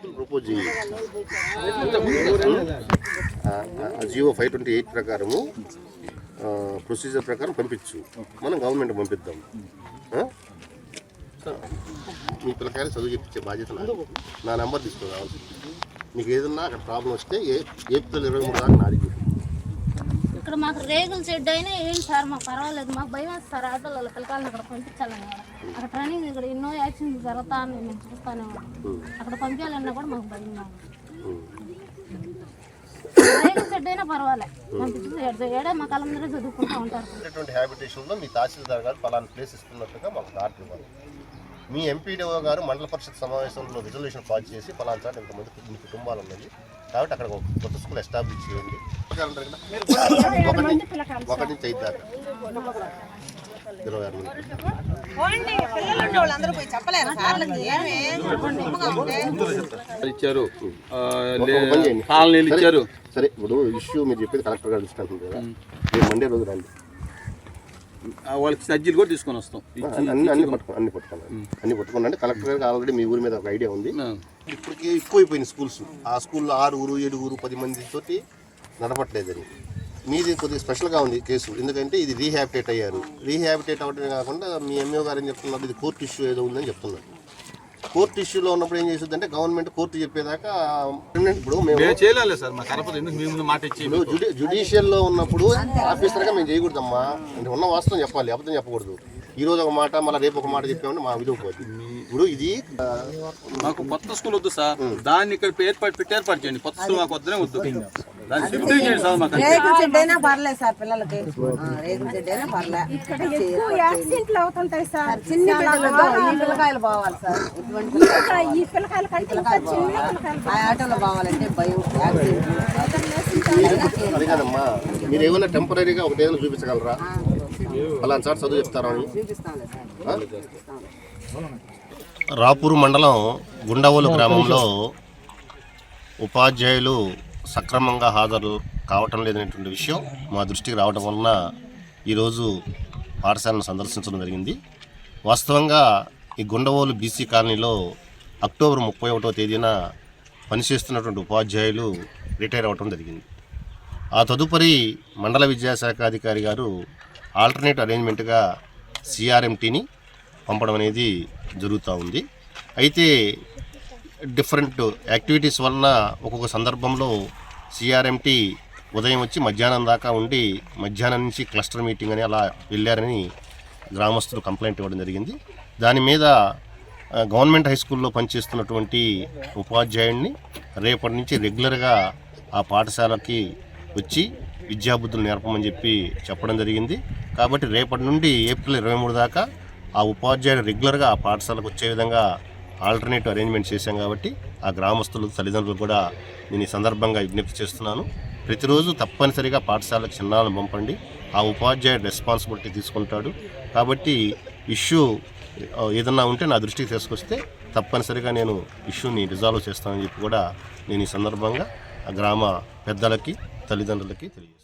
School propose GO five twenty eight ప్రకారము procedure ప్రకారం పంపించు. మనం గవర్నమెంట్ పంపిద్దాం. మీ పిల్లకాయలు చదువు చెప్పించే బాధ్యత నా నెంబర్ తీసుకోవాలి మీకు ఏదన్నా అక్కడ ప్రాబ్లం వస్తే ఏ ఏప్రిల్ ఇరవై మూడు దాకా నాది మాకు రేగులు షెడ్ అయినా ఏం సార్ మాకు పర్వాలేదు. మాకు భయం వేస్తుంది సార్ ఆటోలలో పిల్లకాయలను అక్కడ పంపించాలని కూడా. అక్కడ ట్రైనింగ్ ఇక్కడ ఎన్నో యాక్సిడెంట్ జరుగుతా అని మేము చూస్తానే అక్కడ పంపించాలన్నా కూడా మాకు భయం రేగుల షెడ్ అయినా పర్వాలేదు పంపించి ఏడే మా కాలందరూ చదువుకుంటూ ఉంటారు. ఉన్నటువంటి హ్యాబిటేషన్లో మీ తహసీల్దార్ గారు పలానా ప్లేస్ ఇస్తున్నట్టుగా మాకు దాటి మీ ఎంపీడీఓ గారు మండల పరిషత్ సమావేశంలో రిజల్యూషన్ పాస్ చేసి పలానా చాటు ఇంతమంది ఇన్ని కుటుంబాలు ఉన్నాయి. కాబట్టి అక్కడ ఒక కొత్త స్కూల్ ఎస్టాబ్లిష్ చేయండి. ఒకటి నుంచి ఐదు దాకా. ఇరవై ఆరు ఇచ్చారు. కాలనీలు సరే ఇప్పుడు ఇష్యూ మీరు చెప్పేది కలెక్టర్ గారు కదా. రేపు మండే రోజు రండి. వాళ్ళకి సజ్జీలు కూడా తీసుకొని వస్తాం. అన్ని అన్ని అన్ని పట్టుకో అన్ని పట్టుకోండి అన్ని పట్టుకోండి. అంటే కలెక్టర్ గారికి ఆల్రెడీ మీ ఊరి మీద ఒక ఐడియా ఉంది. ఇప్పటికి ఎక్కువైపోయినాయి స్కూల్స్. ఆ స్కూల్లో ఆరుగురు ఏడుగురు పది మంది తోటి నడపట్లేదని మీది కొద్దిగా స్పెషల్గా ఉంది కేసు. ఎందుకంటే ఇది రీహాబిటేట్ అయ్యారు. రీహాబిటేట్ అవ్వడమే కాకుండా మీ ఎంఏ గారు ఏం చెప్తున్నారు? ఇది కోర్టు ఇష్యూ ఏదో ఉందని చెప్తున్నారు. కోర్టు ఇష్యూలో ఉన్నప్పుడు ఏం చేస్తుంది అంటే గవర్నమెంట్ కోర్టు చెప్పేదాకా ఇప్పుడు మేము చేయలేదు సార్ మా ఎందుకు మాట ఇచ్చి జుడిషియల్లో ఉన్నప్పుడు ఆఫీసర్గా మేము చేయకూడదమ్మా. అంటే ఉన్న వాస్తవం చెప్పాలి అబద్ధం చెప్పకూడదు. ఈ రోజు ఒక మాట మళ్ళీ రేపు ఒక మాట చెప్పామంటే మా విలువ పోతుంది ఇప్పుడు ఇది మాకు కొత్త స్కూల్ వద్దు సార్. దాన్ని ఇక్కడ ఏర్పాటు పెట్టి ఏర్పాటు చేయండి. కొత్త స్కూల్ మాకు వద్దనే వద్దు. సార్ అయినా పర్లేదు పిల్లలకి. అయినా అవుతుంటాయి సార్. చిన్న పిల్లలతో ఈ పిల్లకాయలు పోవాలి సార్. ఇటువంటి పిల్లకాయలు ఈ పిల్లకాయల కంటే ఇంకా చిన్న పిల్లకాయలు ఆ ఆటోలో పోవాలంటే భయం యాక్సిడెంట్. అది కాదమ్మా మీరు ఏమైనా టెంపరీగా ఒకటి ఏదైనా చూపించగలరా? అలాంటి సార్ చదువు చెప్తారా అని? చూపిస్తాంలే. రాపూర్ మండలం గుండవోలు గ్రామంలో ఉపాధ్యాయులు సక్రమంగా హాజరు కావటం లేదనేటువంటి విషయం మా దృష్టికి రావడం వలన ఈరోజు పాఠశాలను సందర్శించడం జరిగింది. వాస్తవంగా ఈ గుండవోలు బీసీ కాలనీలో అక్టోబర్ ముప్పై ఒకటో తేదీన పనిచేస్తున్నటువంటి ఉపాధ్యాయులు రిటైర్ అవ్వటం జరిగింది. ఆ తదుపరి మండల విద్యాశాఖ అధికారి గారు ఆల్టర్నేట్ అరేంజ్మెంట్గా సిఆర్ఎంటీని పంపడం అనేది జరుగుతూ ఉంది. అయితే డిఫరెంట్ యాక్టివిటీస్ వలన ఒక్కొక్క సందర్భంలో సిఆర్ఎంటీ ఉదయం వచ్చి మధ్యాహ్నం దాకా ఉండి మధ్యాహ్నం నుంచి క్లస్టర్ మీటింగ్ అని అలా వెళ్ళారని గ్రామస్తులు కంప్లైంట్ ఇవ్వడం జరిగింది. దాని మీద గవర్నమెంట్ హై స్కూల్లో పనిచేస్తున్నటువంటి ఉపాధ్యాయుడిని రేపటి నుంచి రెగ్యులర్గా ఆ పాఠశాలకి వచ్చి విద్యాబుద్ధులు నేర్పమని చెప్పి చెప్పడం జరిగింది. కాబట్టి రేపటి నుండి ఏప్రిల్ ఇరవై మూడు దాకా ఆ ఉపాధ్యాయుడు రెగ్యులర్గా ఆ పాఠశాలకు వచ్చే విధంగా ఆల్టర్నేటివ్ అరేంజ్మెంట్ చేశాం కాబట్టి ఆ గ్రామస్తులు తల్లిదండ్రులు కూడా నేను ఈ సందర్భంగా విజ్ఞప్తి చేస్తున్నాను. ప్రతిరోజు తప్పనిసరిగా పాఠశాలకు చిన్నాలను పంపండి. ఆ ఉపాధ్యాయుడు రెస్పాన్సిబిలిటీ తీసుకుంటాడు. కాబట్టి ఇష్యూ ఏదన్నా ఉంటే నా దృష్టికి తీసుకొస్తే తప్పనిసరిగా నేను ఇష్యూని రిజాల్వ్ చేస్తానని చెప్పి కూడా నేను ఈ సందర్భంగా ఆ గ్రామ పెద్దలకి తల్లిదండ్రులకి తెలియజేస్తాను